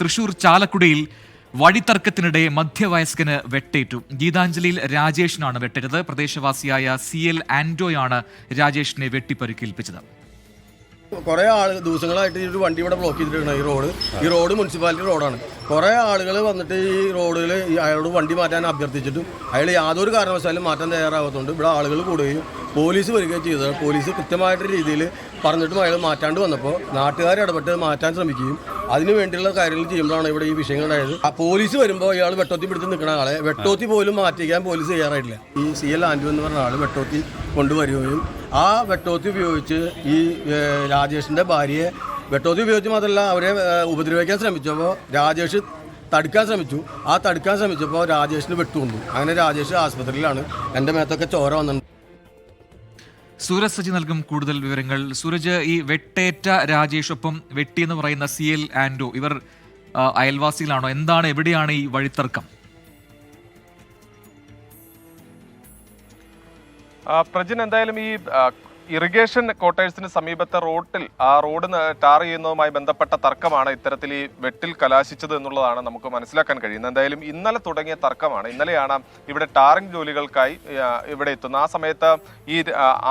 തൃശൂർ ചാലക്കുടിയിൽ വഴിത്തർക്കത്തിനിടെ മധ്യവയസ്കന് വെട്ടേറ്റു. ഗീതാഞ്ജലിയിൽ രാജേഷിനാണ് വെട്ടേറ്റത്. പ്രദേശവാസിയായ C L ആൻഡോയാണ് രാജേഷിനെ വെട്ടിപ്പരുക്കേൽപ്പിച്ചത്. കുറേ ആൾ ദിവസങ്ങളായിട്ട് ഈ ഒരു വണ്ടി ഇവിടെ ബ്ലോക്ക് ചെയ്തിട്ടുണ്ട് ഈ റോഡ് ഈ റോഡ് മുനിസിപ്പാലിറ്റി റോഡാണ് കുറേ ആളുകൾ വന്നിട്ട് ഈ റോഡിൽ ഈ അയാളോട് വണ്ടി മാറ്റാൻ അഭ്യർത്ഥിച്ചിട്ടും അയാൾ യാതൊരു കാരണവശാലും മാറ്റാൻ തയ്യാറാകത്തുണ്ട് ഇവിടെ ആളുകൾ കൂടുകയും പോലീസ് വരികയും ചെയ്തത് പോലീസ് കൃത്യമായിട്ട് രീതിയിൽ പറഞ്ഞിട്ടും അയാൾ മാറ്റാണ്ട് വന്നപ്പോൾ നാട്ടുകാർ ഇടപെട്ട് മാറ്റാൻ ശ്രമിക്കുകയും അതിനു വേണ്ടിയുള്ള കാര്യങ്ങൾ ചെയ്യുമ്പോഴാണ് ഇവിടെ ഈ വിഷയങ്ങൾ ഉണ്ടായത്. ആ പോലീസ് വരുമ്പോൾ ഇയാൾ വെട്ടോത്തി പിടിച്ച് നിൽക്കുന്ന ആളെ വെട്ടോത്തി പോലും മാറ്റിക്കാൻ പോലീസ് തയ്യാറായിട്ടില്ല. ഈ സി എൽ ആൻഡു എന്ന് പറഞ്ഞ ആൾ വെട്ടോത്തി കൊണ്ടുവരികയും ആ വെട്ടോത്തി ഉപയോഗിച്ച് ഈ രാജേഷിന്റെ ഭാര്യയെ വെട്ടോത്തി ഉപയോഗിച്ച് മാത്രമല്ല അവരെ ഉപദ്രവിക്കാൻ ശ്രമിച്ചപ്പോൾ രാജേഷ് തടുക്കാൻ ശ്രമിച്ചു. ആ തടുക്കാൻ ശ്രമിച്ചപ്പോൾ രാജേഷിന് വെട്ടുകൊണ്ടു അങ്ങനെ രാജേഷ് ആശുപത്രിയിലാണ്. എന്റെ മേത്തൊക്കെ ചോര വന്നിട്ടുണ്ട്. സൂരജ് സജി നൽകും കൂടുതൽ വിവരങ്ങൾ. സൂരജ് ഈ വെട്ടേറ്റ രാജേഷൊപ്പം വെട്ടി എന്ന് പറയുന്ന സി എൽ ആൻഡോ ഇവർ അയൽവാസികളാണോ? എന്താണ് എവിടെയാണ് ഈ വഴിത്തർക്കം? പ്രജിൻ എന്തായാലും ഈ ഇറിഗേഷൻ ക്വാർട്ടേഴ്സിന് സമീപത്തെ റോഡിൽ ആ റോഡ് ടാർ ചെയ്യുന്നതുമായി ബന്ധപ്പെട്ട തർക്കമാണ് ഇത്തരത്തിൽ ഈ വെട്ടിൽ കലാശിച്ചത് എന്നുള്ളതാണ് നമുക്ക് മനസ്സിലാക്കാൻ കഴിയുന്നത്. എന്തായാലും ഇന്നലെ തുടങ്ങിയ തർക്കമാണ്. ഇന്നലെയാണ് ഇവിടെ ടാറിംഗ് ജോലികൾക്കായി ഇവിടെ എത്തുന്നത്. ആ സമയത്ത് ഈ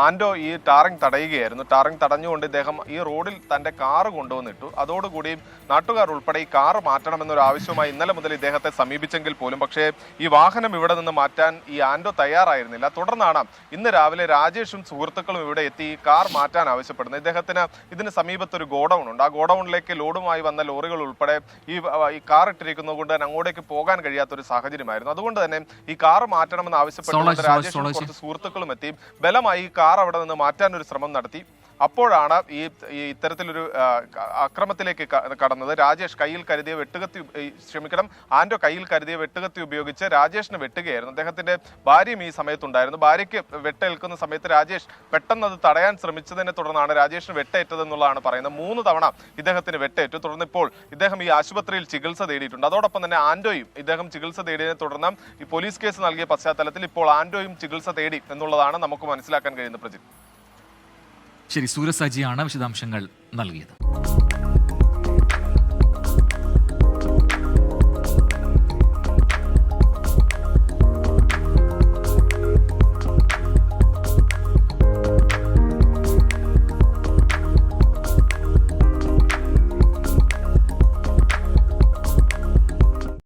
ആൻഡോ ഈ ടാറിംഗ് തടയുകയായിരുന്നു. ടാറിംഗ് തടഞ്ഞുകൊണ്ട് ഇദ്ദേഹം ഈ റോഡിൽ തന്റെ കാറ് കൊണ്ടുവന്നിട്ടു. അതോടുകൂടി നാട്ടുകാർ ഉൾപ്പെടെ ഈ കാറ് മാറ്റണമെന്നൊരു ആവശ്യവുമായി ഇന്നലെ മുതൽ ഇദ്ദേഹത്തെ സമീപിച്ചെങ്കിൽ പോലും. പക്ഷേ ഈ വാഹനം ഇവിടെ നിന്ന് മാറ്റാൻ ഈ ആൻഡോ തയ്യാറായിരുന്നില്ല. തുടർന്നാണ് ഇന്ന് രാവിലെ രാജേഷും സുഹൃത്തുക്കളും ഇവിടെ എത്തി കാർ മാറ്റാൻ ആവശ്യപ്പെടുന്നത് ഇദ്ദേഹത്തിന് ഇതിന് സമീപത്തൊരു ഗോഡൗൺ ഉണ്ട്. ആ ഗോഡൗണിലേക്ക് ലോഡുമായി വന്ന ലോറികൾ ഉൾപ്പെടെ ഈ ഈ കാർ ഇട്ടിരിക്കുന്നത് കൊണ്ട് തന്നെ അങ്ങോട്ടേക്ക് പോകാൻ കഴിയാത്ത ഒരു സാഹചര്യമായിരുന്നു. അതുകൊണ്ട് തന്നെ ഈ കാർ മാറ്റണമെന്ന് ആവശ്യപ്പെട്ടുകൊണ്ട് രാജേഷ് കുറച്ച് സുഹൃത്തുക്കളും എത്തി. ബലമായി ഈ കാർ അവിടെ നിന്ന് മാറ്റാൻ ഒരു ശ്രമം നടത്തി. അപ്പോഴാണ് ഈ ഇത്തരത്തിലൊരു അക്രമത്തിലേക്ക് കടന്നത്. രാജേഷ് കയ്യിൽ കരുതിയ വെട്ടുകത്തി ക്ഷമിക്കണം ആൻഡോ കയ്യിൽ കരുതിയ വെട്ടുകത്തി ഉപയോഗിച്ച് രാജേഷിന് വെട്ടുകയായിരുന്നു. അദ്ദേഹത്തിന്റെ ഭാര്യയും ഈ സമയത്തുണ്ടായിരുന്നു. ഭാര്യയ്ക്ക് വെട്ടേൽക്കുന്ന സമയത്ത് രാജേഷ് പെട്ടെന്ന് അത് തടയാൻ ശ്രമിച്ചതിനെ തുടർന്നാണ് രാജേഷിന് വെട്ടേറ്റതെന്നുള്ളതാണ് പറയുന്നത്. മൂന്ന് തവണ ഇദ്ദേഹത്തിന് വെട്ടേറ്റു. തുടർന്ന് ഇപ്പോൾ ഇദ്ദേഹം ഈ ആശുപത്രിയിൽ ചികിത്സ തേടിയിട്ടുണ്ട്. അതോടൊപ്പം തന്നെ ആൻഡോയും ഇദ്ദേഹം ചികിത്സ തേടിയതിനെ തുടർന്ന് ഈ പോലീസ് കേസ് നൽകിയ പശ്ചാത്തലത്തിൽ ഇപ്പോൾ ആൻഡോയും ചികിത്സ തേടി എന്നുള്ളതാണ് നമുക്ക് മനസ്സിലാക്കാൻ കഴിയുന്ന പ്രജിത്ത് ശരി സൂര്യസജിയാണ് വിശദാംശങ്ങൾ നൽകിയത്.